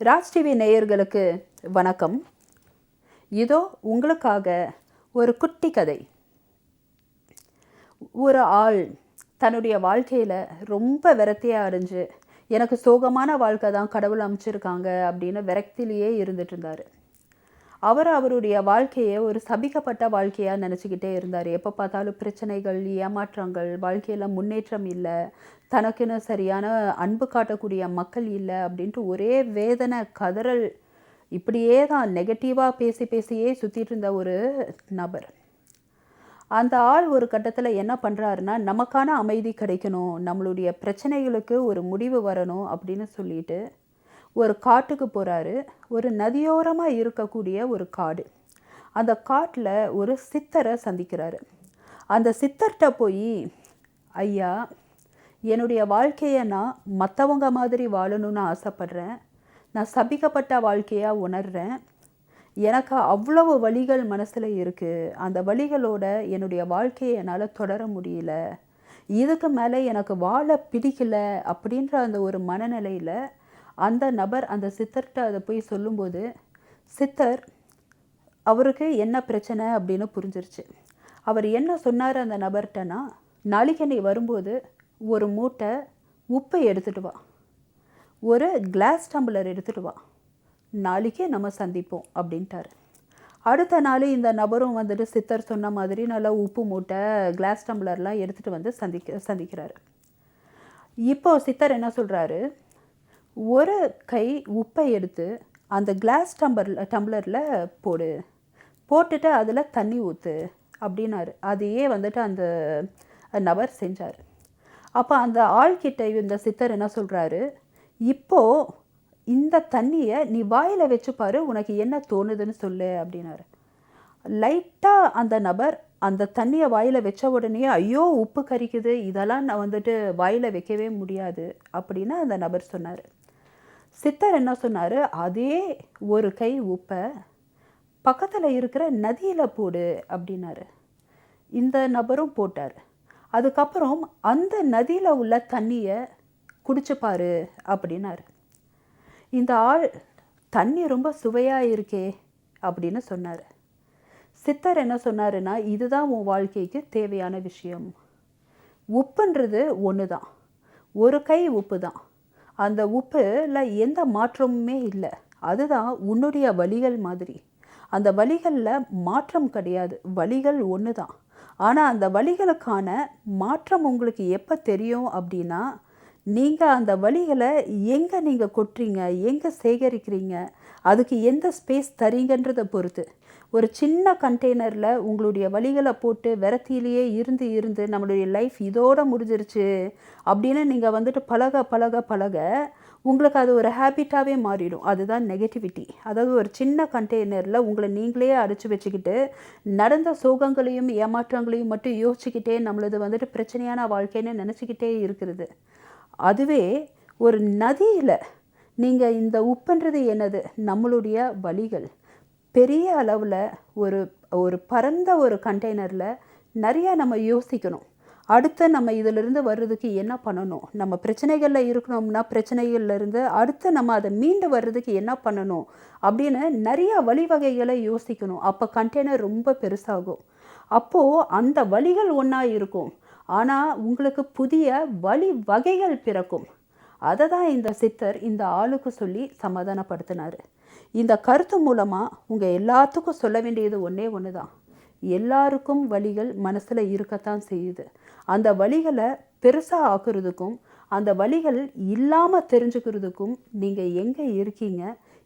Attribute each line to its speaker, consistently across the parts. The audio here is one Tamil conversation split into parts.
Speaker 1: ராஜ் டிவி நேயர்களுக்கு வணக்கம். இதோ உங்களுக்காக ஒரு குட்டி கதை. ஒரு ஆள் தன்னுடைய வாழ்க்கையில் ரொம்ப விரக்தியாக அடைஞ்சு எனக்கு சோகமான வாழ்க்கை தான் கடவுள் அமைச்சிருக்காங்க அப்படின்னு விரக்தியிலேயே இருந்துட்டு இருந்தார். அவர் அவருடைய வாழ்க்கையை ஒரு சபிக்கப்பட்ட வாழ்க்கையாக நினச்சிக்கிட்டே இருந்தார். எப்போ பார்த்தாலும் பிரச்சனைகள் ஏமாற்றங்கள் வாழ்க்கையில் முன்னேற்றம் இல்லை. தனக்குன்னு சரியான அன்பு காட்டக்கூடிய மக்கள் இல்லை அப்படின்ட்டு ஒரே வேதனை கதறல். இப்படியே தான் நெகட்டிவாக பேசி பேசியே சுற்றிட்டு இருந்த ஒரு நபர். அந்த ஆள் ஒரு கட்டத்தில் என்ன பண்ணுறாருன்னா நமக்கான அமைதி கிடைக்கணும் நம்மளுடைய பிரச்சனைகளுக்கு ஒரு முடிவு வரணும் அப்படின்னு சொல்லிட்டு ஒரு காட்டுக்கு போகிறாரு ஒரு நதியோரமாக இருக்கக்கூடிய ஒரு காடு. அந்த காட்டில் ஒரு சித்தரை சந்திக்கிறாரு. அந்த சித்தர்கிட்ட போய் ஐயா என்னுடைய வாழ்க்கையை நான் மற்றவங்க மாதிரி வாழணும்னு ஆசைப்பட்றேன். நான் சபிக்கப்பட்ட வாழ்க்கையாக உணர்கிறேன் எனக்கு அவ்வளவு வழிகள் மனசில் இருக்குது அந்த வழிகளோட என்னுடைய வாழ்க்கையை என்னால் தொடர முடியல. இதுக்கு மேலே எனக்கு வாழ பிடிக்கல. அப்படின்ற அந்த ஒரு மனநிலையில் அந்த நபர் அந்த சித்தர்கிட்ட அதை போய் சொல்லும்போது சித்தர் அவருக்கு என்ன பிரச்சனை? அப்படின்னு புரிஞ்சிருச்சு. அவர் என்ன சொன்னார் அந்த நபர்கிட்டனா நாளைக்கு நீ வரும்போது ஒரு மூட்டை உப்பை எடுத்துகிட்டு வா. ஒரு கிளாஸ் டம்ளர் எடுத்துகிட்டு வா. நாளைக்கே நம்ம சந்திப்போம் அப்படின்ட்டாரு. அடுத்த நாள் இந்த நபரும் வந்துட்டு சித்தர் சொன்ன மாதிரி நல்லா உப்பு மூட்டை கிளாஸ் டம்ளர்லாம் எடுத்துகிட்டு வந்து சந்திக்க சந்திக்கிறாரு. இப்போ சித்தர் என்ன சொல்கிறாரு ஒரு கை உப்பை எடுத்து அந்த கிளாஸ் டம்பர் டம்ளரில் போடு. போட்டுட்டு அதில் தண்ணி ஊற்று அப்படின்னாரு. அதையே வந்துட்டு அந்த நபர் செஞ்சார். அப்போ அந்த ஆள்கிட்ட இந்த சித்தர் என்ன சொல்கிறாரு இப்போது இந்த தண்ணியை நீ வாயில் வச்சு பாரு உனக்கு என்ன தோணுதுன்னு சொல்லு அப்படின்னாரு. லைட்டாக அந்த நபர் அந்த தண்ணியை வாயில் வச்ச உடனே ஐயோ உப்பு கறிக்குது இதெல்லாம் நான் வந்துட்டு வாயில் வைக்கவே முடியாது. அப்படின்னு அந்த நபர் சொன்னார். சித்தர் என்ன சொன்னார்? அதே ஒரு கை உப்பை பக்கத்தில் இருக்கிற நதியில் போடு அப்படின்னாரு. இந்த நபரும் போட்டார். அதுக்கப்புறம் அந்த நதியில் உள்ள தண்ணியை குடிச்சுப்பாரு அப்படின்னாரு. இந்த ஆள் தண்ணி ரொம்ப சுவையாக இருக்கே அப்படின்னு சொன்னார். சித்தர் என்ன சொன்னாருன்னா இதுதான் உன் வாழ்க்கைக்கு தேவையான விஷயம். உப்புன்றது ஒன்று தான் ஒரு கை உப்பு தான் அந்த உப்புல எந்த மாற்றமுமே இல்லை. அதுதான் உன்னுடைய வழிகள் மாதிரி. அந்த வழிகளில் மாற்றம் கிடையாது. வழிகள் ஒன்று தான் ஆனால் அந்த வழிகளுக்கான மாற்றம் உங்களுக்கு எப்போ தெரியும் அப்படின்னா நீங்கள் அந்த வழிகளை எங்கே நீங்கள் கொட்டுறீங்க? எங்கே சேகரிக்கிறீங்க? அதுக்கு எந்த ஸ்பேஸ் தரீங்கன்றதை பொறுத்து. ஒரு சின்ன கண்டெய்னரில் உங்களுடைய வழிகளை போட்டு விரத்திலேயே இருந்து இருந்து நம்மளுடைய லைஃப் இதோடு முடிஞ்சிருச்சு அப்படின்னு நீங்கள் வந்துட்டு பழக பழக பழக உங்களுக்கு அது ஒரு ஹேபிட்டாகவே மாறிடும். அதுதான் நெகட்டிவிட்டி அதாவது ஒரு சின்ன கண்டெய்னரில் உங்களை நீங்களே அடைச்சி வச்சுக்கிட்டு நடந்த சோகங்களையும் ஏமாற்றங்களையும் மட்டும் யோசிச்சுக்கிட்டே நம்மளது வந்துட்டு பிரச்சனையான வாழ்க்கைன்னு நினச்சிக்கிட்டே இருக்கிறது. அதுவே ஒரு நதியில் நீங்கள் இந்த உப்புன்றது என்னது? நம்மளுடைய வழிகள். பெரிய அளவில் ஒரு ஒரு பரந்த ஒரு கண்டெய்னரில் நிறையா நம்ம யோசிக்கணும். அடுத்து நம்ம இதிலிருந்து வர்றதுக்கு என்ன பண்ணணும்? நம்ம பிரச்சனைகளில் இருக்கணும்னா பிரச்சனைகள்லேருந்து அடுத்து நம்ம அதை மீண்டு வர்றதுக்கு என்ன பண்ணணும்? அப்படின்னு நிறையா வழிவகைகளை யோசிக்கணும். அப்போ கண்டெய்னர் ரொம்ப பெருசாகும். அப்போது அந்த வழிகள் ஒன்றா இருக்கும். ஆனால் உங்களுக்கு புதிய வழி வகைகள் பிறக்கும். அதை தான் இந்த சித்தர் இந்த ஆளுக்கு சொல்லி சமாதானப்படுத்தினார். இந்த கருத்து மூலமாக உங்கள் எல்லாத்துக்கும் சொல்ல வேண்டியது ஒன்றே ஒன்று தான் எல்லாருக்கும் வழிகள் மனசில் இருக்கத்தான் செய்யுது. அந்த வழிகளை பெருசாக ஆக்குறதுக்கும் அந்த வழிகள் இல்லாமல் தெரிஞ்சுக்கிறதுக்கும் நீங்கள் எங்கே இருக்கீங்க?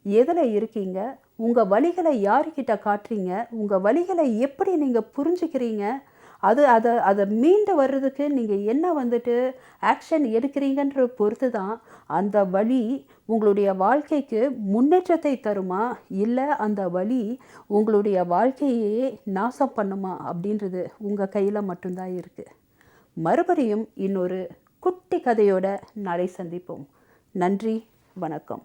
Speaker 1: எதில் இருக்கீங்க? உங்கள் வழிகளை யார்கிட்ட காட்டுறீங்க? உங்கள் வழிகளை எப்படி நீங்கள் புரிஞ்சுக்கிறீங்க? அது அதை அதை மீண்டு வர்றதுக்கு நீங்கள் என்ன வந்துட்டு ஆக்ஷன் எடுக்கிறீங்கன்ற பொறுத்து தான் அந்த வழி உங்களுடைய வாழ்க்கைக்கு முன்னேற்றத்தை தருமா? இல்லை அந்த வழி உங்களுடைய வாழ்க்கையே நாசம் பண்ணுமா? அப்படின்றது உங்கள் கையில் மட்டும்தான் இருக்குது மறுபடியும் இன்னொரு குட்டி கதையோட நாளை சந்திப்போம். நன்றி வணக்கம்.